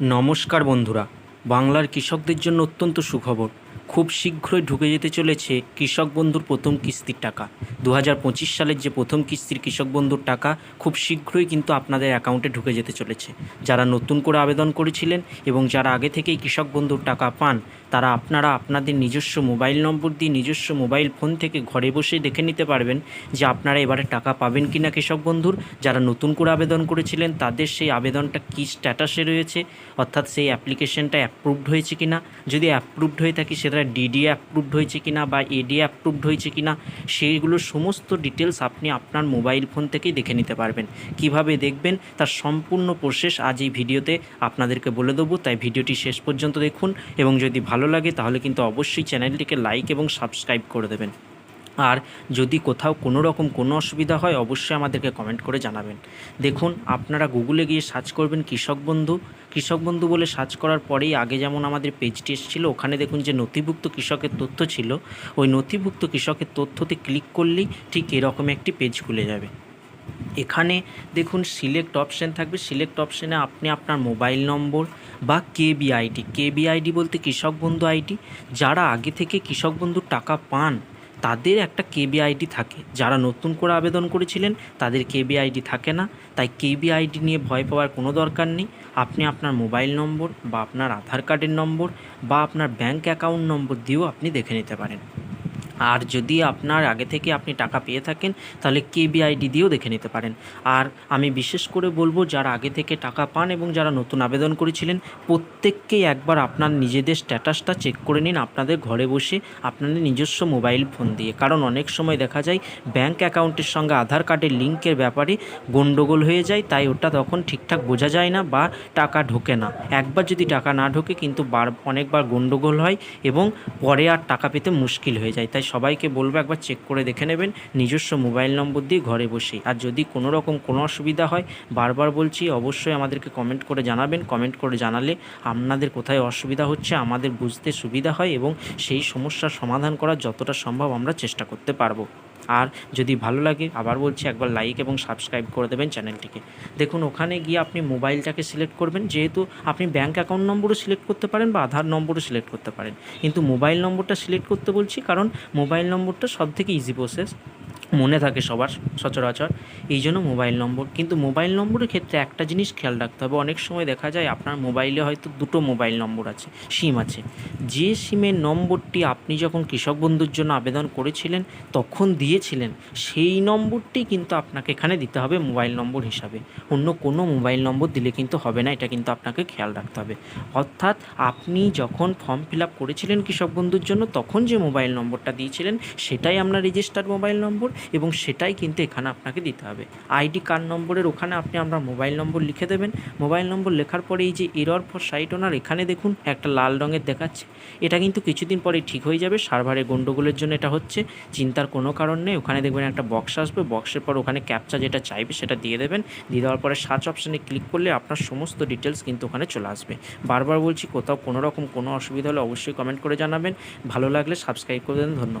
নমস্কার বন্ধুরা বাংলার কৃষকদের জন্য অত্যন্ত সুখবর। খুব শীঘ্রই ঢুকে যেতে চলেছে কৃষক বন্ধুর প্রথম কিস্তির টাকা। দু হাজার পঁচিশ সালের যে প্রথম কিস্তির কৃষক বন্ধুর টাকা খুব শীঘ্রই কিন্তু আপনাদের অ্যাকাউন্টে ঢুকে যেতে চলেছে। যারা নতুন করে আবেদন করেছিলেন এবং যারা আগে থেকেই কৃষক বন্ধুর টাকা পান, তারা আপনারা আপনাদের নিজস্ব মোবাইল নম্বর দিয়ে নিজস্ব মোবাইল ফোন থেকে ঘরে বসে দেখে নিতে পারবেন যে আপনারা এবারে টাকা পাবেন কি না কৃষক বন্ধুর। যারা নতুন করে আবেদন করেছিলেন, তাদের সেই আবেদনটা কী স্ট্যাটাসে রয়েছে? অর্থাৎ সেই অ্যাপ্লিকেশনটা অ্যাপ্রুভড হয়েছে কি না যদি অ্যাপ্রুভড হয়ে থাকে সেটা ডিডি অ্যাপ্রুভড হয়েছে কি না বা এডি অ্যাপ্রুভড হয়েছে কি না সেইগুলো সমস্ত ডিটেলস আপনি আপনার মোবাইল ফোন থেকেই দেখে নিতে পারবেন। কীভাবে দেখবেন? তার সম্পূর্ণ প্রসেস আজ এই ভিডিওতে আপনাদেরকে বলে দেবো। তাই ভিডিওটি শেষ পর্যন্ত দেখুন এবং যদি ভালো লাগে তাহলে কিন্তু অবশ্যই চ্যানেলটিকে লাইক এবং সাবস্ক্রাইব করে দেবেন। আর যদি কোথাও কোনো রকম কোনো অসুবিধা হয়, অবশ্যই আমাদেরকে কমেন্ট করে জানাবেন। দেখুন, আপনারা গুগলে গিয়ে সার্চ করবেন কৃষক বন্ধু। কৃষক বন্ধু বলে সার্চ করার পরেই আগে যেমন আমাদের পেজটি এসেছিল, ওখানে দেখুন যে নথিভুক্ত কৃষকের তথ্য ছিল। ওই নথিভুক্ত কৃষকের তথ্যতে ক্লিক করলেই ঠিক এরকম একটি পেজ খুলে যাবে। এখানে দেখুন সিলেক্ট অপশান থাকবে। সিলেক্ট অপশানে আপনি আপনার মোবাইল নম্বর বা কেবিআইডি কেবিআইডি বলতে কৃষক বন্ধু আইডি যারা আগে থেকে কৃষক বন্ধুর টাকা পান তাদের একটা কেবি আইডি থাকে। যারা নতুন করে আবেদন করেছিলেন, তাদের কেবি আইডি থাকে না। তাই কেবি আইডি নিয়ে ভয় পাওয়ার কোনো দরকার নেই। আপনি আপনার মোবাইল নম্বর বা আপনার আধার কার্ডের নম্বর বা আপনার ব্যাঙ্ক অ্যাকাউন্ট নম্বর দিয়েও আপনি দেখে নিতে পারেন। আর যদি আপনার আগে থেকে আপনি টাকা পেয়ে থাকেন, তাহলে কেবিআইডি দিয়েও দেখে নিতে পারেন। আর আমি বিশেষ করে বলব, যারা আগে থেকে টাকা পান এবং যারা নতুন আবেদন করেছিলেন, প্রত্যেককেই একবার আপনার নিজেদের স্ট্যাটাসটা চেক করে নিন আপনাদের ঘরে বসে আপনাদের নিজস্ব মোবাইল ফোন দিয়ে। কারণ অনেক সময় দেখা যায় ব্যাঙ্ক অ্যাকাউন্টের সঙ্গে আধার কার্ডের লিঙ্কের ব্যাপারে গণ্ডগোল হয়ে যায়, তাই ওটা তখন ঠিকঠাক বোঝা যায় না বা টাকা ঢোকে না। একবার যদি টাকা না ঢোকে, কিন্তু বার, অনেকবার গণ্ডগোল হয় এবং পরে আর টাকা পেতে মুশকিল হয়ে যায়। তাই সবাইকে বলব, একবার চেক করে দেখে নেবেন। নিজস্ব মোবাইল নম্বর দিয়ে ঘরে বসে। আর যদি কোনো রকম কোনো অসুবিধা হয়, বারবার বলছি, অবশ্যই আমাদেরকে কমেন্ট করে জানাবেন। কমেন্ট করে জানালে আপনাদের কোথায় অসুবিধা হচ্ছে, আমাদের বুঝতে সুবিধা হয় এবং সেই সমস্যার সমাধান করার যতটা সম্ভব আমরা চেষ্টা করতে পারব। আর যদি ভালো লাগে, আবার বলছি একবার লাইক এবং সাবস্ক্রাইব করে দেবেন চ্যানেলটিকে। দেখুন, ওখানে গিয়ে আপনি মোবাইলটাকে সিলেক্ট করবেন, যেহেতু আপনি ব্যাঙ্ক অ্যাকাউন্ট নম্বরও সিলেক্ট করতে পারেন বা আধার নম্বরও সিলেক্ট করতে পারেন। কিন্তু মোবাইল নম্বরটা সিলেক্ট করতে বলছি, কারণ মোবাইল নম্বরটা সব থেকে ইজি প্রসেস মনে থাকে সবার, সচরাচর। এই জন্য মোবাইল নম্বর। কিন্তু মোবাইল নম্বরের ক্ষেত্রে একটা জিনিস খেয়াল রাখতে হবে। অনেক সময় দেখা যায় আপনার মোবাইলে হয়তো দুটো মোবাইল নম্বর আছে সিম আছে। যে সিমের নম্বরটি আপনি যখন কৃষক বন্ধুর জন্য আবেদন করেছিলেন, তখন দিয়েছিলেন, সেই নম্বরটি কিন্তু আপনাকে এখানে দিতে হবে মোবাইল নম্বর হিসাবে। অন্য কোনো মোবাইল নম্বর দিলে কিন্তু হবে না, এটা কিন্তু আপনাকে খেয়াল রাখতে হবে। অর্থাৎ আপনি যখন ফর্ম ফিল আপ করেছিলেন কৃষক বন্ধুর জন্য, তখন যে মোবাইল নম্বরটা দিয়েছিলেন, সেটাই আপনার রেজিস্টার্ড মোবাইল নম্বর। এবং সেটাই কিন্তু এখানে আপনাকে দিতে হবে। আইডি কার্ড নম্বরের ওখানে আপনি আপনার মোবাইল নম্বর লিখে দেবেন। মোবাইল নম্বর লেখার পরে এই যে এরর ফর সাইট ওনার এখানে দেখুন একটা লাল রঙের দেখাচ্ছে। এটা কিন্তু কিছুদিন পরে ঠিক হয়ে যাবে সার্ভারে গণ্ডগোলের জন্য এটা হচ্ছে। চিন্তার কোনো কারণ নেই, ওখানে দেখবেন একটা বক্স আসবে বক্সের পর ওখানে ক্যাপচা যেটা চাইবে সেটা দিয়ে দেবেন। দিয়ে দেওয়ার পরে সার্চ অপশানে ক্লিক করলে আপনার সমস্ত ডিটেলস কিন্তু ওখানে চলে আসবে। বারবার বলছি, কোথাও কোনো রকম কোনো অসুবিধা হলে অবশ্যই কমেন্ট করে জানাবেন। ভালো লাগলে সাবস্ক্রাইব করে দেন ধন্যবাদ।